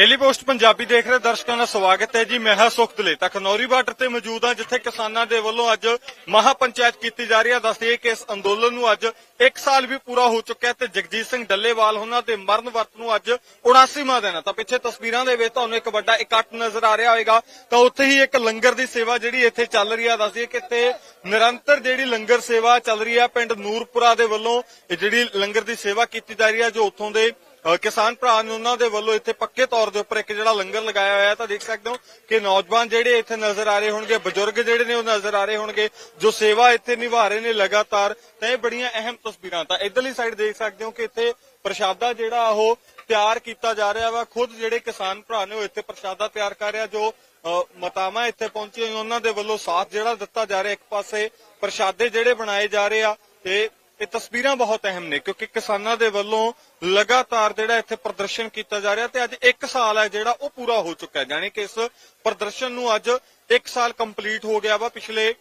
Daily post Punjabi ਦੇਖ ਰਹੇ ਦਰਸ਼ਕਾਂ ਦਾ ਸਵਾਗਤ ਹੈ ਜੀ। ਮੈਂ ਹਾਂ ਸੁਖਦਲੇ ਤਾਂ ਖਨੌਰੀ ਬਾਰਡਰ ਤੇ ਮੌਜੂਦ ਹਾਂ, ਜਿੱਥੇ ਕਿਸਾਨਾਂ ਦੇ ਵੱਲੋਂ ਅੱਜ ਮਹਾ ਪੰਚਾਇਤ ਕੀਤੀ ਜਾ ਰਹੀ ਹੈ। ਦੱਸਦੇ ਕਿ ਇਸ ਅੰਦੋਲਨ ਨੂੰ ਅੱਜ 1 ਸਾਲ ਵੀ ਪੂਰਾ ਹੋ ਚੁੱਕਾ ਤੇ ਜਗਜੀਤ ਸਿੰਘ ਡੱਲੇਵਾਲ ਉਹਨਾਂ ਦੇ ਮਰਨ ਵਰਤ ਨੂੰ ਅੱਜ 79ਵਾਂ ਦਿਨ ਹੈ। ਤਾਂ ਪਿੱਛੇ ਤਸਵੀਰਾਂ ਦੇ ਵਿੱਚ ਤੁਹਾਨੂੰ ਇੱਕ ਵੱਡਾ ਇਕੱਠ ਨਜ਼ਰ ਆ ਰਿਹਾ ਹੋਵੇਗਾ। ਤਾਂ ਉੱਥੇ ਹੀ ਇੱਕ ਲੰਗਰ ਦੀ ਸੇਵਾ ਜਿਹੜੀ ਇੱਥੇ ਚੱਲ ਰਹੀ ਹੈ ਦੱਸਦੇ ਕਿ ਇੱਥੇ ਨਿਰੰਤਰ ਜਿਹੜੀ ਲੰਗਰ ਸੇਵਾ ਚੱਲ ਰਹੀ ਹੈ, ਪਿੰਡ ਨੂਰਪੁਰਾ ਦੇ ਵੱਲੋਂ ਜਿਹੜੀ ਲੰਗਰ ਦੀ ਸੇਵਾ ਕੀਤੀ ਜਾ ਰਹੀ ਹੈ, ਜੋ ਉੱਥੋਂ ਦੇ ਕਿਸਾਨ ਭਰਾ ਨੇ ਉਹਨਾਂ ਦੇ ਵੱਲੋਂ ਇੱਥੇ ਪੱਕੇ ਤੌਰ ਦੇ ਉੱਪਰ ਇੱਕ ਜਿਹੜਾ ਲੰਗਰ ਲਗਾਇਆ ਹੋਇਆ ਤਾਂ ਦੇਖ ਸਕਦੇ ਹੋ ਕਿ ਨੌਜਵਾਨ ਜਿਹੜੇ ਇੱਥੇ ਨਜ਼ਰ ਆ ਰਹੇ ਹੋਣਗੇ ਬਜ਼ੁਰਗ ਜਿਹੜੇ ਨੇ ਉਹ ਨਜ਼ਰ ਆ ਰਹੇ ਹੋਣਗੇ ਜੋ ਸੇਵਾ ਇੱਥੇ ਨਿਭਾ ਰਹੇ ਨੇ ਲਗਾਤਾਰ ਤਾਂ ਇਹ ਬੜੀਆਂ ਅਹਿਮ ਤਸਵੀਰਾਂ ਤਾਂ ਇਧਰਲੀ ਸਾਈਡ ਦੇਖ ਸਕਦੇ ਹੋ ਕਿ ਇੱਥੇ ਪ੍ਰਸ਼ਾਦਾ ਜਿਹੜਾ ਉਹ ਤਿਆਰ ਕੀਤਾ ਜਾ ਰਿਹਾ ਵਾ ਖੁਦ ਜਿਹੜੇ ਕਿਸਾਨ ਭਰਾ ਨੇ ਉਹ ਇੱਥੇ ਪ੍ਰਸ਼ਾਦਾ ਤਿਆਰ ਕਰ ਰਿਹਾ ਜੋ ਅ, ਮਾਤਾਵਾਂ ਇੱਥੇ ਪਹੁੰਚੀਆਂ ਹੋਈਆਂ, ਉਹਨਾਂ ਦੇ ਵੱਲੋਂ ਸਾਥ ਜਿਹੜਾ ਦਿੱਤਾ ਜਾ ਰਿਹਾ ਇੱਕ ਪਾਸੇ ਪ੍ਰਸ਼ਾਦੇ ਜਿਹੜੇ ਬਣਾਏ ਜਾ ਰਹੇ ਆ ਤੇ ਇਹ ਤਸਵੀਰਾਂ ਬਹੁਤ ਅਹਿਮ ਨੇ, ਕਿਉਂਕਿ ਕਿਸਾਨਾਂ ਦੇ ਵੱਲੋਂ ਲਗਾਤਾਰ ਜਿਹੜਾ ਇੱਥੇ ਪ੍ਰਦਰਸ਼ਨ ਕੀਤਾ ਜਾ ਰਿਹਾ ਤੇ ਅੱਜ 1 ਸਾਲ ਹੈ ਜਿਹੜਾ ਉਹ ਪੂਰਾ ਹੋ ਚੁੱਕਾ ਹੈ। ਯਾਨੀ ਕਿ ਇਸ ਪ੍ਰਦਰਸ਼ਨ ਨੂੰ ਅੱਜ 1 ਸਾਲ ਕੰਪਲੀਟ ਹੋ ਗਿਆ ਵਾ ਪਿਛਲੇ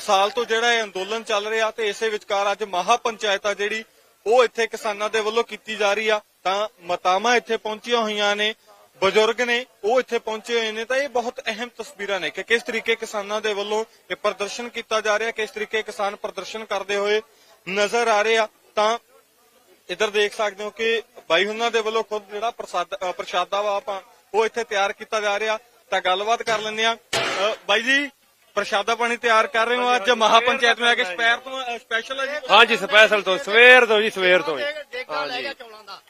ਸਾਲ ਤੋਂ ਜਿਹੜਾ ਇਹ ਅੰਦੋਲਨ ਚੱਲ ਰਿਹਾ ਤੇ ਇਸੇ ਵਿਚਕਾਰ ਅੱਜ ਮਹਾ ਪੰਚਾਇਤ ਆ ਜਿਹੜੀ ਉਹ ਇੱਥੇ ਕਿਸਾਨਾਂ ਦੇ ਵੱਲੋਂ ਕੀਤੀ ਜਾ ਰਹੀ ਆ। ਤਾਂ ਮਤਾਵਾਂ ਇੱਥੇ ਪਹੁੰਚੀਆਂ ਹੋਈਆਂ ਨੇ, ਬਜ਼ੁਰਗ ਨੇ ਉਹ ਇੱਥੇ ਪਹੁੰਚੇ ਹੋਏ ਨੇ ਤਾਂ ਇਹ ਬਹੁਤ ਅਹਿਮ ਤਸਵੀਰਾਂ ਨੇ ਕਿ ਕਿਸ ਤਰੀਕੇ ਕਿਸਾਨਾਂ ਦੇ ਵੱਲੋਂ ਇਹ ਪ੍ਰਦਰਸ਼ਨ ਕੀਤਾ ਜਾ ਰਿਹਾ, ਕਿਸ ਤਰੀਕੇ ਕਿਸਾਨ ਪ੍ਰਦਰਸ਼ਨ ਕਰਦੇ ਹੋਏ ਨਜ਼ਰ ਆ ਰਹੇ ਆ ਤਾਂ ਇੱਧਰ ਦੇਖ ਸਕਦੇ ਹੋ ਕਿ ਬਾਈ ਹੁਣਾਂ ਦੇ ਵੱਲੋਂ ਖੁਦ ਜਿਹੜਾ ਪ੍ਰਸਾਦ ਪ੍ਰਸ਼ਾਦਾ ਵਾ ਆਪਾਂ ਉਹ ਇੱਥੇ ਤਿਆਰ ਕੀਤਾ ਜਾ ਰਿਹਾ। ਤਾਂ ਗੱਲਬਾਤ ਕਰ ਲੈਂਦੇ ਆ ਬਾਈ ਜੀ ਪ੍ਰਸ਼ਾਦਾ ਪਾਣੀ ਤਿਆਰ ਕਰ ਰਹੇ ਹੋ ਅੱਜ? ਮਹਾ ਪੰਚਾਇਤ ਨੂੰ ਆ ਕੇ ਸਪੈਰ ਤੋਂ ਸਪੈਸ਼ਲ ਹੈ ਜੀ? ਹਾਂਜੀ ਸਪੈਸ਼ਲ ਤੋਂ ਸਵੇਰ ਤੋਂ ਜੀ ਸਵੇਰ ਤੋਂ ਜੀ ਦੇਗਾ ਲੈ ਗਿਆ ਚੌਲਾਂ ਦਾ।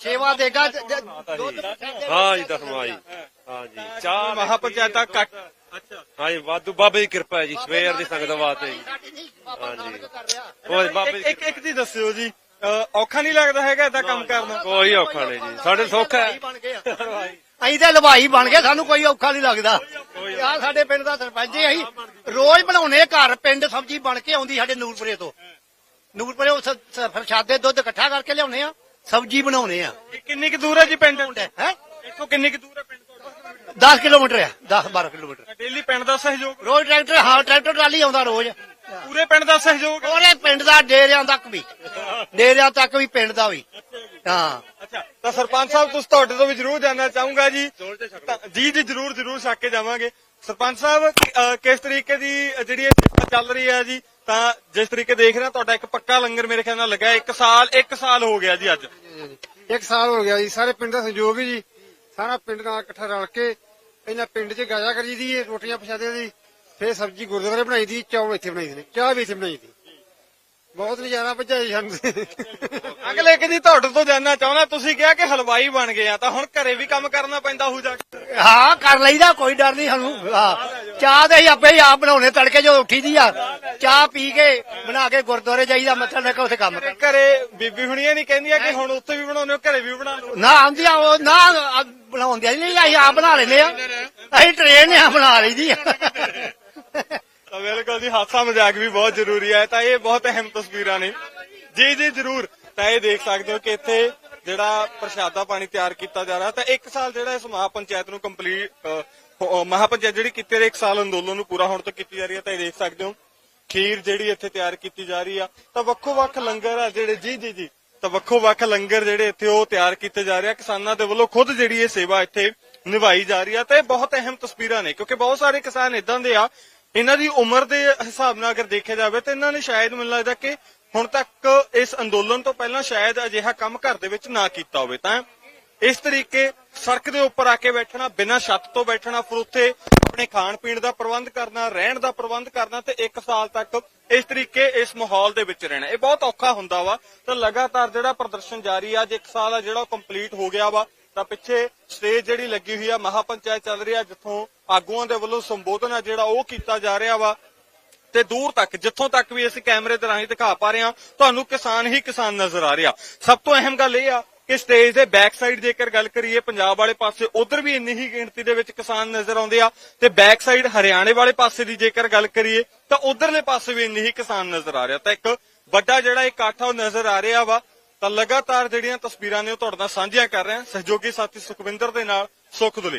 ਸੇਵਾ ਦੇਗਾ ਜ- ਜ- ਦੁੱਧ ਹਾਂ ਜੀ ਦਸਵਾਂ ਜੀ ਹਾਂ ਜੀ। ਚਾਹ ਮਹਾ ਪੰਚਾਇਤ ਦਾ ਕੱਟ। ਅੱਛਾ। ਹਾਂ ਜੀ ਵਾਧੂ ਬਾਬੇ ਦੀ ਕਿਰਪਾ ਹੈ ਜੀ ਸਵੇਰ ਦੀ ਸੰਗਤ ਵਾਸਤੇ। ਜੀ ਬਾਬਾ ਇੱਕ ਇੱਕ ਦੱਸਿਓ ਜੀ। ਔਖਾ ਨਹੀਂ ਲੱਗਦਾ ਹੈਗਾ ਏਦਾਂ ਕੰਮ ਕਰਨਾ? ਕੋਈ ਔਖਾ ਨਹੀਂ ਜੀ। ਸਾਡੇ ਸੁੱਖ ਹੈ। ਅਸੀਂ ਤਾਂ ਲਵਾਈ ਬਣ ਗਏ ਸਾਨੂੰ ਕੋਈ ਔਖਾ ਨਹੀਂ ਲੱਗਦਾ। ਆ ਸਾਡੇ ਪਿੰਡ ਦਾ ਸਰਪੰਚ ਜੀ। ਅਸੀਂ ਰੋਜ਼ ਬਣਾਉਨੇ ਘਰ ਪਿੰਡ ਸਬਜ਼ੀ ਬਣ ਕੇ ਆਉਂਦੀ ਸਾਡੇ ਨੂਰਪੁਰੇ ਤੋਂ। ਨੂਰਪੁਰੇ ਉਹ ਸ- ਸ- ਪ੍ਰਸ਼ਾਦੇ ਦੁੱਧ ਇਕੱਠਾ ਕਰਕੇ ਲਿਆਉਨੇ ਆ ਸਬਜ਼ੀ ਬਣਾਉਨੇ ਆ। ਕਿੰਨੀ ਕੁ ਦੂਰ ਹੈ ਜੀ ਪਿੰਡ? ਹੈ? ਇੱਥੋਂ ਕਿੰਨੀ ਕੁ ਦੂਰ ਹੈ ਪਿੰਡ ਤੁਹਾਡਾ 10 ਕਿਲੋਮੀਟਰ ਆ 10 12 ਕਿਲੋਮੀਟਰ। ਡੇਲੀ ਪਿੰਡ ਦਾ ਸਹਿਯੋਗ? ਰੋਜ਼ ਟਰੈਕਟਰ ਹਾਂ ਟਰੈਕਟਰ ਟਰਾਲੀ ਆਉਂਦਾ ਰੋਜ਼। ਪੂਰੇ ਪਿੰਡ ਦਾ ਸਹਿਯੋਗ ਉਹਨੇ ਪਿੰਡ ਦਾ ਡੇਰਿਆਂ ਤੱਕ ਵੀ। ਡੇਰਿਆਂ ਤੱਕ ਵੀ ਪਿੰਡ ਦਾ ਵੀ। ਹਾਂ। ਅੱਛਾ ਤਾਂ ਸਰਪੰਚ ਸਾਹਿਬ ਤੁਸੀਂ ਤੁਹਾਡੇ ਤੋਂ ਵੀ ਜ਼ਰੂਰ ਜਾਨਣਾ ਚਾਹੂੰਗਾ ਜੀ। ਤਾਂ- ਜੀ ਜੀ ਜ਼ਰੂਰ ਜ਼ਰੂਰ ਛੱਕ ਕੇ ਜਾਵਾਂਗੇ। ਸਰਪੰਚ ਸਾਹਿਬ ਅ, ਕਿਸ ਤਰੀਕੇ ਦੀ ਜਿਹੜੀ ਇਹ ਸੇਵਾ ਚੱਲ ਰਹੀ ਹੈ ਜੀ? ਤਾਂ ਜਿਸ ਤਰੀਕੇ ਦੇਖ ਰਹੇ ਹਾਂ ਤੁਹਾਡਾ ਇੱਕ ਪੱਕਾ ਲੰਗਰ ਮੇਰੇ ਖਿਆਲ ਨਾਲ ਲੱਗਾ। 1 ਸਾਲ 1 ਸਾਲ ਹੋ ਗਿਆ ਜੀ ਅੱਜ। ਇੱਕ ਸਾਲ ਹੋ ਗਿਆ ਜੀ। ਸਾਰੇ ਪਿੰਡ ਦਾ ਸਹਿਯੋਗ ਹੈ ਜੀ। ਸਾਰਾ ਪਿੰਡ ਨਾਲ ਇਕੱਠਾ ਰਲ ਕੇ ਇਹਨਾਂ ਪਿੰਡ 'ਚ ਗਾਇਆ ਕਰੀ ਦੀ ਹੈ ਰੋਟੀਆਂ ਪਛਾਦੇ ਦੀ। ਫੇਰ ਸਬਜ਼ੀ ਗੁਰਦੁਆਰੇ ਬਣਾਈ ਦੀ ਚੌਲ ਇੱਥੇ ਬਣਾਈ ਦੇ ਨੇ ਚਾਹ ਵੀ ਇੱਥੇ ਬਣਾਈ ਦੀ। ਬਹੁਤ ਨਜ਼ਾਰਾ ਭਜਾਈ ਸਾਨੂੰ ਅਗਲੇ ਕਿ ਜੀ ਤੁਹਾਡੇ ਤੋਂ ਜਾਨਣਾ ਚਾਹੁੰਦਾ ਤੁਸੀਂ ਕਿਹਾ ਕਿ ਹਲਵਾਈ ਬਣ ਗਏ ਆ ਤਾਂ ਹੁਣ ਘਰੇ ਵੀ ਕੰਮ ਕਰਨਾ ਪੈਂਦਾ ਹੋ ਜਾ ਕੇ? ਹਾਂ ਕਰ ਲਈਦਾ ਕੋਈ ਡਰ ਨਹੀਂ ਸਾਨੂੰ। ਹਾਂ ਚਾਹ ਤੇ ਅਸੀਂ ਆਪੇ ਹੀ ਆਪ ਬਣਾਉਣੇ ਤੜਕੇ ਜਦੋਂ ਉੱਠੀ ਦੀ ਆ ਚਾਹ ਪੀ ਕੇ ਬਣਾ ਕੇ ਗੁਰਦੁਆਰੇ ਜਾਈਦਾ ਮੱਥਾ ਟੇਕ ਕੇ ਉੱਥੇ ਕੰਮ ਕਰ ਘਰੇ ਬੀਬੀ ਹੁਣੀਆਂ ਨਹੀਂ ਕਹਿੰਦੀਆਂ ਕਿ ਹੁਣ ਉੱਥੇ ਵੀ ਬਣਾਉਂਦੇ ਹੋ ਘਰੇ ਵੀ ਬਣਾ ਲਓ। ਨਾ ਆਉਂਦੀਆਂ ਉਹ ਨਾ ਬਣਾਉਂਦੀਆਂ ਨਹੀਂ ਅਸੀਂ ਆਪ ਬਣਾ ਲੈਨੇ ਆ। ਅਸੀਂ ਟ੍ਰੇਨ ਆ ਬਣਾ ਲਈਦੀ ਆ। ਬਿਲਕੁਲ ਜੀ ਹਾਸਾ ਮਜ਼ਾਕ ਵੀ ਬਹੁਤ ਜ਼ਰੂਰੀ ਹੈ, ਤਾਂ ਇਹ ਬਹੁਤ ਅਹਿਮ ਤਸਵੀਰਾਂ ਨੇ। ਜੀ ਜੀ, ਜ਼ਰੂਰ। ਤਾਂ ਇਹ ਦੇਖ ਸਕਦੇ ਹੋ ਕਿ ਇੱਥੇ ਜਿਹੜਾ ਪ੍ਰਸ਼ਾਦਾ ਪਾਣੀ ਤਿਆਰ ਕੀਤਾ ਜਾ ਰਿਹਾ, ਤਾਂ ਇੱਕ ਸਾਲ ਜਿਹੜਾ ਇਸ ਮਹਾ ਨੂੰ ਕੰਪਲੀਟ ਮਹਾ ਜਿਹੜੀ ਕੀਤੀ ਰਹੀ, ਇੱਕ ਸਾਲ ਅੰਦੋਲਨ ਨੂੰ ਪੂਰਾ ਹੋਣ ਤੱਕ ਕੀਤੀ ਜਾ ਰਹੀ ਹੈ, ਤਾਂ ਇਹ ਦੇਖ ਸਕਦੇ ਹੋ। ਖੀਰ ਜਿਹੜੀ ਇੱਥੇ ਤਿਆਰ ਕੀਤੀ ਜਾ ਰਹੀ ਆ। ਤਾਂ ਵੱਖੋ ਵੱਖ ਲੰਗਰ ਆ ਜਿਹੜੇ, ਜੀ ਜੀ ਜੀ। ਤਾਂ ਵੱਖੋ ਵੱਖ ਲੰਗਰ ਜਿਹੜੇ ਇੱਥੇ ਉਹ ਤਿਆਰ ਕੀਤੇ ਜਾ ਰਹੇ ਆ। ਕਿਸਾਨਾਂ ਦੇ ਵੱਲੋਂ ਖੁਦ ਜਿਹੜੀ ਇਹ ਸੇਵਾ ਇੱਥੇ ਨਿਭਾਈ ਜਾ ਰਹੀ ਆ, ਤੇ ਇਹ ਬਹੁਤ ਅਹਿਮ ਤਸਵੀਰਾਂ ਨੇ, ਕਿਉਂਕਿ ਬਹੁਤ ਸਾਰੇ ਕਿਸਾਨ ਇਦਾਂ ਦੇ ਆ ਇਹਨਾਂ ਦੀ ਉਮਰ ਦੇ ਹਿਸਾਬ ਨਾਲ ਅਗਰ ਦੇਖਿਆ ਜਾਵੇ ਤਾਂ ਇਹਨਾਂ ਨੇ ਸ਼ਾਇਦ ਮੈਨੂੰ ਲੱਗਦਾ ਕਿ ਹੁਣ ਤੱਕ ਇਸ ਅੰਦੋਲਨ ਤੋਂ ਪਹਿਲਾਂ ਸ਼ਾਇਦ ਅਜਿਹਾ ਕੰਮ ਘਰ ਦੇ ਵਿੱਚ ਨਾ ਕੀਤਾ ਹੋਵੇ। ਤਾਂ ਇਸ ਤਰੀਕੇ ਸੜਕ ਦੇ ਉੱਪਰ ਆ ਕੇ ਬੈਠਣਾ, ਬਿਨਾਂ ਛੱਤ ਤੋਂ ਬੈਠਣਾ, ਫਿਰ ਉੱਥੇ ਆਪਣੇ ਖਾਣ ਪੀਣ ਦਾ ਪ੍ਰਬੰਧ ਕਰਨਾ, ਰਹਿਣ ਦਾ ਪ੍ਰਬੰਧ ਕਰਨਾ ਤੇ 1 ਸਾਲ ਤੱਕ ਇਸ ਤਰੀਕੇ ਇਸ ਮਾਹੌਲ ਦੇ ਵਿੱਚ ਰਹਿਣਾ। ਇਹ ਬਹੁਤ ਔਖਾ ਹੁੰਦਾ ਵਾ। ਤਾਂ ਲਗਾਤਾਰ ਜਿਹੜਾ ਪ੍ਰਦਰਸ਼ਨ ਜਾਰੀ ਆ, ਅੱਜ 1 ਸਾਲ ਆ ਜਿਹੜਾ ਉਹ ਕੰਪਲੀਟ ਹੋ ਗਿਆ ਵਾ। ਤਾਂ ਪਿੱਛੇ ਸਟੇਜ ਜਿਹੜੀ ਲੱਗੀ ਹੋਈ ਆ ਮਹਾ ਪੰਚਾਇਤ ਚੱਲ ਰਹੀ ਆ, ਜਿੱਥੋਂ ਆਗੂਆਂ ਦੇ ਵੱਲੋਂ ਸੰਬੋਧਨ ਆ, ਜਿਹੜਾ ਉਹ ਕੀਤਾ ਜਾ ਰਿਹਾ ਵਾ। ਤੇ ਦੂਰ ਤੱਕ, ਜਿੱਥੋਂ ਤੱਕ ਵੀ ਅਸੀਂ ਕੈਮਰੇ ਦੇ ਰਾਹੀਂ ਦਿਖਾ ਪਾ ਰਹੇ ਹਾਂ, ਤੁਹਾਨੂੰ ਕਿਸਾਨ ਹੀ ਕਿਸਾਨ ਨਜ਼ਰ ਆ ਰਿਹਾ। ਸਭ ਤੋਂ ਅਹਿਮ ਗੱਲ ਇਹ ਆ ਕਿ ਸਟੇਜ ਦੇ ਬੈਕ ਸਾਈਡ ਜੇਕਰ ਗੱਲ ਕਰੀਏ, ਪੰਜਾਬ ਵਾਲੇ ਪਾਸੇ ਉਧਰ ਵੀ ਇੰਨੀ ਹੀ ਗਿਣਤੀ ਦੇ ਵਿੱਚ ਕਿਸਾਨ ਨਜ਼ਰ ਆਉਂਦੇ ਆ। ਤੇ ਬੈਕ ਸਾਈਡ ਹਰਿਆਣੇ ਵਾਲੇ ਪਾਸੇ ਦੀ ਜੇਕਰ ਗੱਲ ਕਰੀਏ, ਤਾਂ ਉਧਰਲੇ ਪਾਸੇ ਵੀ ਇੰਨੀ ਹੀ ਕਿਸਾਨ ਨਜ਼ਰ ਆ ਰਿਹਾ। ਤਾਂ ਇੱਕ ਵੱਡਾ ਜਿਹੜਾ ਇਕੱਠ ਆ, ਉਹ ਨਜ਼ਰ ਆ ਰਿਹਾ ਵਾ। ਤਾਂ ਲਗਾਤਾਰ ਜਿਹੜੀਆਂ ਤਸਵੀਰਾਂ ਨੇ ਉਹ ਤੁਹਾਡੇ ਨਾਲ ਸਾਂਝੀਆਂ ਕਰ ਰਹੇ ਹਾਂ। ਸਹਿਯੋਗੀ ਸਾਥੀ ਸੁਖਵਿੰਦਰ ਦੇ ਨਾਲ ਸੁਖ ਦੁਲੇ